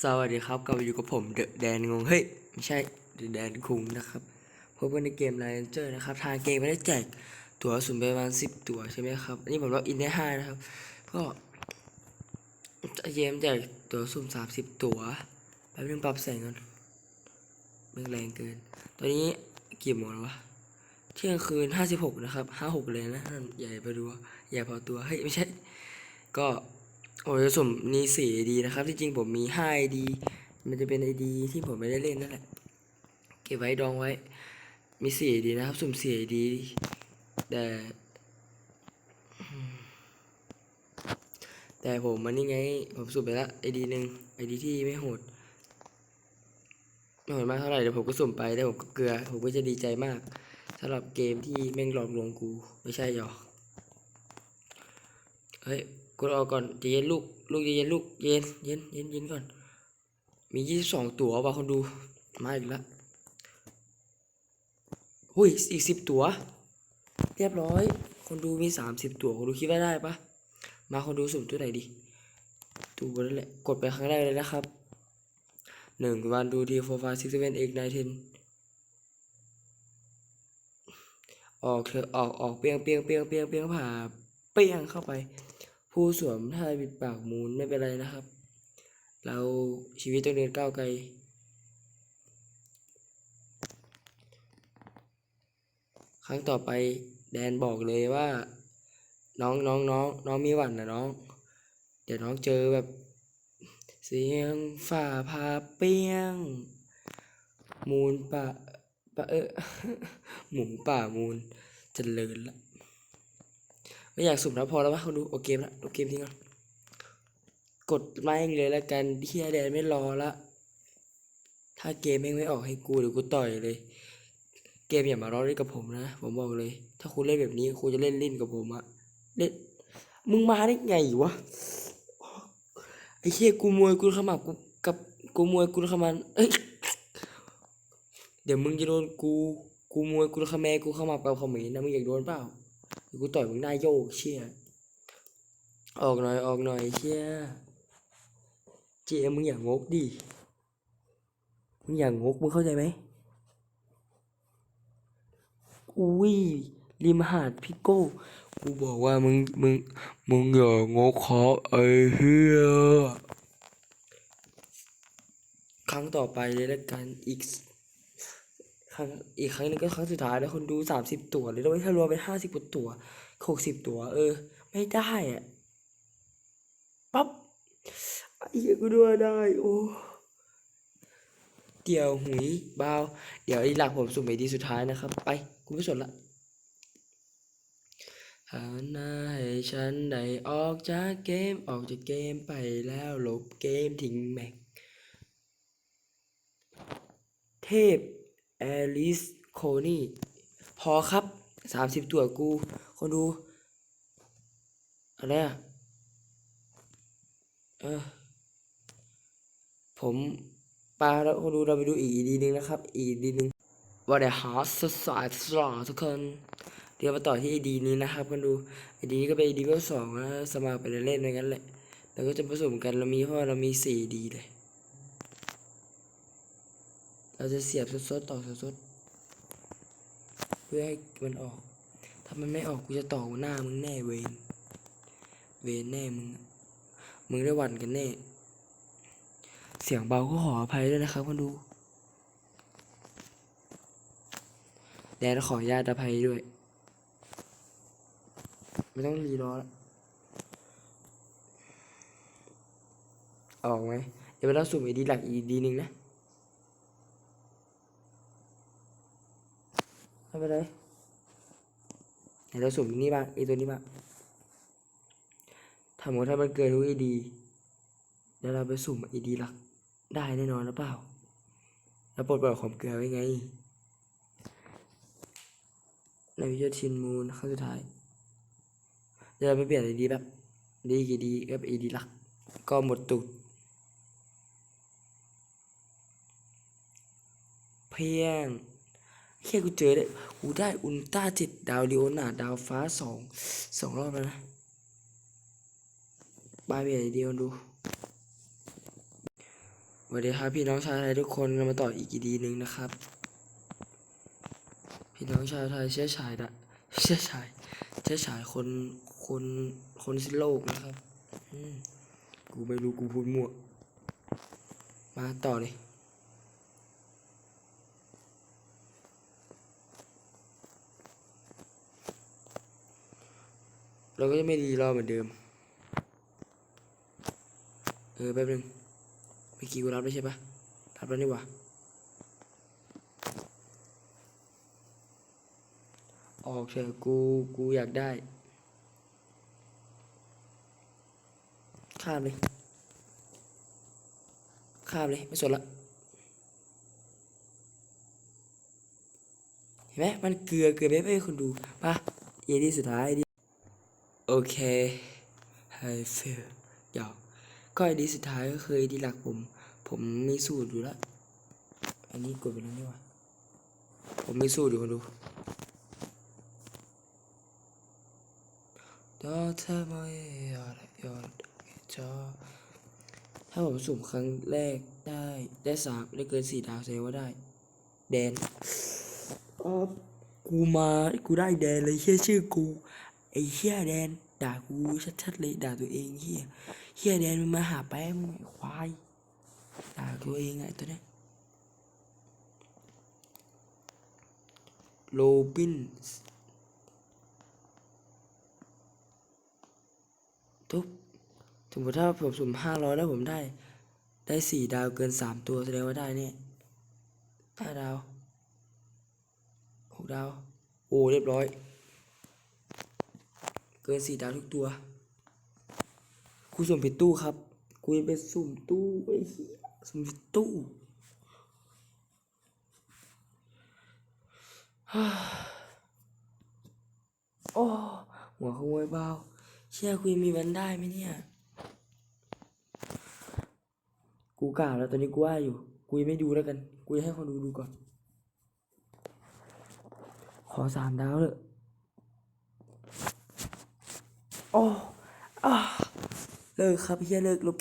สวัสดีครับกลับมาอยู่กับผมเดอะแดนงง เฮ้ย ไม่ใช่เดอะแดนคุงนะครับพบกันในเกมไลน์เจอร์นะครับ ทางเกมไม่ได้แจกตั๋วสุ่มไปประมาณสิบตั๋วใช่ไหมครับ อันนี้ผมล็อกอินได้ห้านะครับ ก็เกมแจกตั๋วสุ่มสามสิบตั๋วแป๊บนึงปรับแสงก่อนแม่งแรงเกิน ตอนนี้กี่โมงแล้ววะ เที่ยงคืนห้าสิบหกนะครับห้าหกเลยนะนั่นใหญ่ไปดูใหญ่พอตัว เฮ้ย ไม่ใช่ ก็ โอ้ยสมนี่สี่ดีนะครับที่จริงผมมีห้าไอดีมันจะเป็นไอดีที่ผมไม่ได้เล่นนั่นแหละเก็บไว้ดองไว้ มีสี่ไอดีนะครับ สุ่มสี่ไอดีแต่แต่ผมมันนี่ไง ผมสุ่มไปละไอดีหนึ่งไอดีที่ไม่โหดไม่โหดมากเท่าไหร่เดี๋ยวผมก็สุ่มไปแล้วผมก็เกลือ ผมก็จะดีใจมากสำหรับเกมที่แม่งหลอกลวงกู ไม่ใช่หรอกเฮ้ย ดออกก่อนเย็นลูก ลูกเย็นลูก เย็น เย็น เย็นเย็นก่อน มียี่สิบสองตั๋วว่ะคนดู มาอีกแล้วหุ้ย อีกสิบตั๋วเรียบร้อย คนดูมีสามสิบตั๋วคนดูคิดว่าได้ปะมาคนดูสุ่มตัวไหนดีตัวนั่นแหละ กดไปครั้งแรกเลยนะครับหนึ่งวันดูทีโฟร์ไฟซิกเซเว่นเอ็กไนเทนออกเถอะออกออกเปียงเปียงเปียงเปียงเปียงผ่าเปียงเข้าไป ผู้สวมท่าปิดปากมูลไม่เป็นไรนะครับ เราชีวิตต้องเดินก้าวไกล ครั้งต่อไปแดนบอกเลยว่า น้องน้องน้องน้องมีหวั่นนะน้อง เดี๋ยวน้องเจอแบบ เสียงฝ่าพาเปี้ยง มูลป่าป่าเออหมูป่ามูลเจริญละ ไม่อยากสุ่มแล้วพอแล้ววะเขาดูโอเคละโอเคทิ้งก่อนกดไม้เลยแล้วกันเฮียแดนไม่รอละ ถ้าเกมแม่ไม่ออกให้กูเดี๋ยวกูต่อยเลย เกมอย่ามาล้อเล่นกับผมนะ ผมบอกเลย ถ้าคุณเล่นแบบนี้คุณจะเล่นเล่นกับผมอะเล่นมึงมาได้ไงวะไอ้เฮียกูมวยกูขมับกูกับกูมวยกูขมันเอ้ยเดี๋ยวมึงจะโดนกูกูมวยกูขแมกูขมับกับขมิ้นนะมึงอยากโดนเปล่า กูต่อยมึงหน้าโยกเชี่ยออกหน่อยออกหน่อยเชี่ยเจมึงอย่างงกดิมึงอย่างงกมึงเข้าใจไหมอุ้ยริมหาดพิโก้กูบอกว่ามึงมึงมึงอย่างงกขอไอ้เฮียครั้งต่อไปเลยล้วกันอีก ครั้งอีกครั้งหนึงก็ครั้งสุดท้ายแล้วคนดูสามสิบตัวเลยแล้วถ้ารวมเป็นห้าสิบตัวหกสิบตัว เออ ไม่ได้อะปั๊บไอ้เหี้ยกูดูว่าได้ โอ้เดี๋ยวหุยบาวเดี๋ยวไอ้หลักผมสุ่มไปดีสุดท้ายนะครับ ไปกูไม่สนละหาหน้าให้ฉันได้ออกจากเกมออกจากเกมไปแล้วลบเกมทิ้งแม็ก เทพ แอลิสโคนี่ พอครับสามสิบตัวกู คนดู อะไรอะเออผมปาแล้วคนดูเราไปดูอีกดีนึงนะครับ อีกดีนึงว่าเดี๋ยวหาสสายสลาทุกคน เดี๋ยวมาต่อที่ไอดีนี้นะครับคนดูไอดีนี้ก็เป็นไอดีเวลสองนะสมัครไปเล่นๆด้วยกันแหละแล้วก็จะผสมกันเรามีเพราะว่าเรามีสี่ดีเลย เราจะเสียบสดๆต่อสดๆเพื่อให้มันออก ถ้ามันไม่ออกกูจะต่อหน้ามึงแน่เวนเวนแน่มึงมึงได้หวั่นกันแน่ เสียงเบาก็ขออภัยด้วยนะครับคนดูแดนขออนุญาตอภัยด้วย ไม่ต้องรีรอแล้วออกไหมเดี๋ยวเราสุ่มอีดีหลักอีดีหนึ่งนะ ไม่เป็นไรเดี๋ยวเราสุ่มนี่บ้างไอตัวนี้บ้างถ้าสมมติถ้ามันเกินทุกอีดีเดี๋ยวเราไปสุ่มอีดีหลักได้แน่นอนหรือเปล่าแล้วปลดปล่อยความเกลือไว้ไงในวิชาชินมูลขั้นสุดท้ายเดี๋ยวเราไปเปลี่ยนไอดีแบบดีกี่ดีกับอีดีหลัก ก็หมดตุดเพียง แค่กูเจอได้กูได้อุลตร้าเจ็ดดาวดิโอนาดาวฟ้าสองสองรอบแล้วนะบายเบียเดียวดูสวัสดีครับพี่น้องชาวไทยทุกคนเรามาต่ออีกดีหนึ่งนะครับ พี่น้องชาวไทยเชื้อชายละเชื้อชายเชื้อชายคนคนคนสิ้นโลกนะครับอืกูไม่รู้กูพูดมั่วมาต่อเลย เราก็จะไม่รีรอเหมือนเดิม เออแป๊บนึงเมื่อกี้กูรับได้ใช่ปะรับแล้วนี่ว่าออกเถอะกูกูอยากได้ ข้ามเลย ข้ามเลยไม่สนละเห็นไหมมันเกลือเกลือเบ๊ะให้คุณดูปะเอดีสุดท้ายดิ โอเค I feel หยอกก็ไอดีสุดท้ายก็คือไอดีหลักผม ผมมีสูตรอยู่แล้ว อันนี้กดไปแล้วนี่ว่าผมมีสูตรอยู่คนดูดอเธอมายอดยอดจอถ้าผมสุ่มครั้งแรกได้ได้สามได้เกินสี่ดาวแสดงว่าได้ แดนอ๋อกูมา กูได้แดนเลยเฮียชื่อกู ไอ้เฮียแดน ด่ากูชัดๆเลยด่าตัวเองเฮียเฮียแดนมันมาหาแป้งไอ้ควายด่าตัวเองไงตัวเนี้ยโรบินทุบสมมติถ้าผมสุ่มห้าร้อยแล้วผมได้ ได้สี่ดาวเกินสามตัวแสดงว่าได้เนี่ยห้าดาวหกดาว โอ้ เรียบร้อย กินสี่ดาวทุกตัวกูสุ่มผิดตู้ครับกูยังไปสุ่มตู้ไอ้เหี้ยสุ่มผิดตู้โอ้หัวขโมยเบาเชื่อกูยังมีวันได้ไหมเนี่ย กูกล่าวแล้วตอนนี้กูว่าอยู่ กูยังไม่ดูแล้วกัน กูจะให้คนดูดูก่อน ขอสามดาวเลย โอ้เลิกครับเฮียเลิกลบ